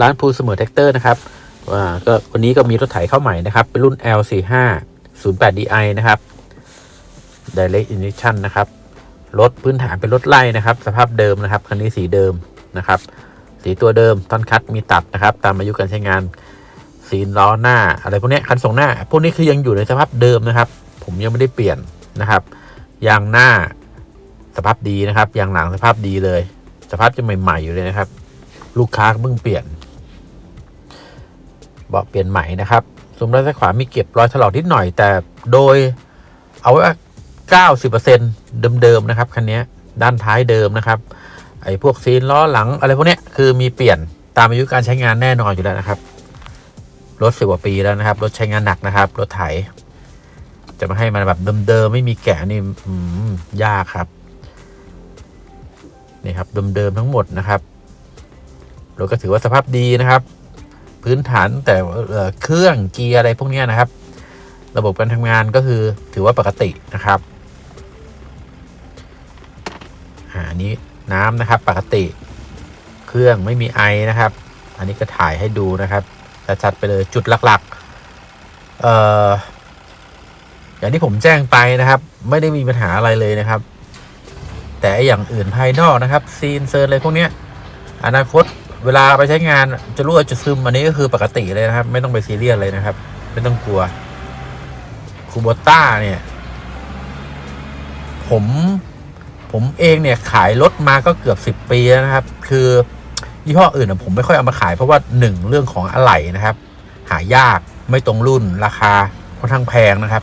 ร้านภูเสมอแท็กเตอร์นะครับอ่าก็วันนี้ก็มีรถไถเข้าใหม่นะครับ เป็นรุ่น L45 08 DI นะครับ Direct Injection นะครับ รถพื้นฐานเป็นรถไล่นะครับ สภาพเดิมนะครับ คันนี้สีเดิมนะครับ สีตัวเดิมท่อนคัดมีตัดนะครับ ตามอายุการใช้งาน สีล้อหน้า อะไรพวกนี้คันส่งหน้า พวกนี้คือยังอยู่ในสภาพเดิมนะครับ ผมยังไม่ได้เปลี่ยนนะครับ ยางหน้าสภาพดีนะครับ ยางหลังสภาพดีเลย สภาพจะใหม่ ๆ อยู่เลยนะครับ ลูกค้าเพิ่งเปลี่ยน เบาะเปลี่ยนใหม่นะครับซุ้มด้านซ้ายขวามีเก็บรอยถลอกนิดหน่อย แต่โดยเอาว่า90%เดิมๆนะครับคันนี้ด้านท้ายเดิมนะครับไอ้พวกซีนล้อหลังอะไรพวกเนี้ยคือมีเปลี่ยนตามอายุการใช้งานแน่นอนอยู่แล้วนะครับรถสิบกว่าปีแล้วนะครับรถใช้งานหนักนะครับรถไถ จะมาให้มันแบบเดิมๆไม่มีแกะนี่ยากครับนี่ครับเดิมๆทั้งหมดนะครับรถก็ถือว่าสภาพดีนะครับ พื้นฐานแต่เครื่องเกียร์อะไรพวกนี้นะครับ ระบบการทำงานก็คือถือว่าปกตินะครับอันนี้น้ำนะครับปกติ เครื่องไม่มีไอนะครับ อันนี้ก็ถ่ายให้ดูนะครับชัดๆไปเลยจุดหลักๆเอ่ออย่างที่ผมแจ้งไปนะครับ ไม่ได้มีปัญหาอะไรเลยนะครับ แต่อย่างอื่นภายนอกนะครับ ซีนเซิร์นอะไรพวกนี้อนาคต เวลาไปใช้งานจะรั่วจะซึมอันนี้ก็คือปกติเลยนะครับ ไม่ต้องไปซีเรียสเลยนะครับ ไม่ต้องกลัวคูโบต้าเนี่ย ผม ผมเองเนี่ยขายรถมาก็เกือบสิบปีแล้วนะครับ คือยี่ห้ออื่นผมไม่ค่อยเอามาขายเพราะว่าหนึ่งเรื่องของอะไหล่นะครับ หายากไม่ตรงรุ่นราคาค่อนข้างแพงนะครับ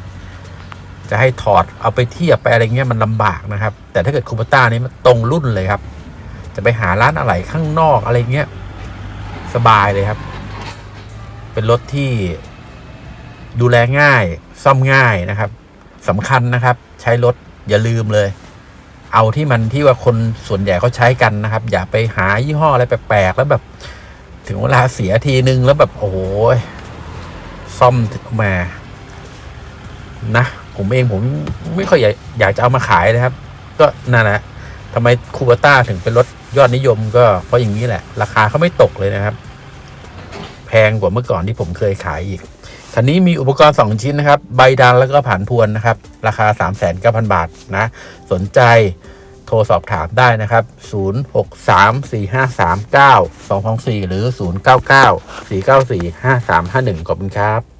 จะให้ถอดเอาไปเทียบไปอะไรเงี้ยมันลำบากนะครับ แต่ถ้าเกิดคูโบต้านี่มันตรงรุ่นเลยครับ จะไปหาร้านอะไหล่ข้างนอกอะไรเงี้ยสบายเลยครับ เป็นรถที่ดูแลง่าย ซ่อมง่ายนะครับสำคัญนะครับ ใช้รถอย่าลืมเลย เอาที่มันที่ว่าคนส่วนใหญ่เขาใช้กันนะครับ อย่าไปหายี่ห้ออะไรแปลกๆแล้วแบบ ถึงเวลาเสียทีนึงแล้วแบบโอ้โหซ่อมมานะ ผมเองผมไม่ค่อยอยากอยากจะเอามาขายนะครับ ก็นั่นแหละ ทำไมคูเบต้าถึงเป็นรถยอดนิยมก็เพราะอย่างนี้แหละ ราคาเขาไม่ตกเลยนะครับ แพงกว่าเมื่อก่อนที่ผมเคยขายอีกคันนี้มีอุปกรณ์ 2 ชิ้นนะครับ ใบดันแล้วก็ผ่านพวนนะครับ ราคา 3 9 0 0 0 บาทนะ สนใจโทรสอบถามได้นะครับ 0634539224 หรือ 099 494 5351 ขอบคุณครับ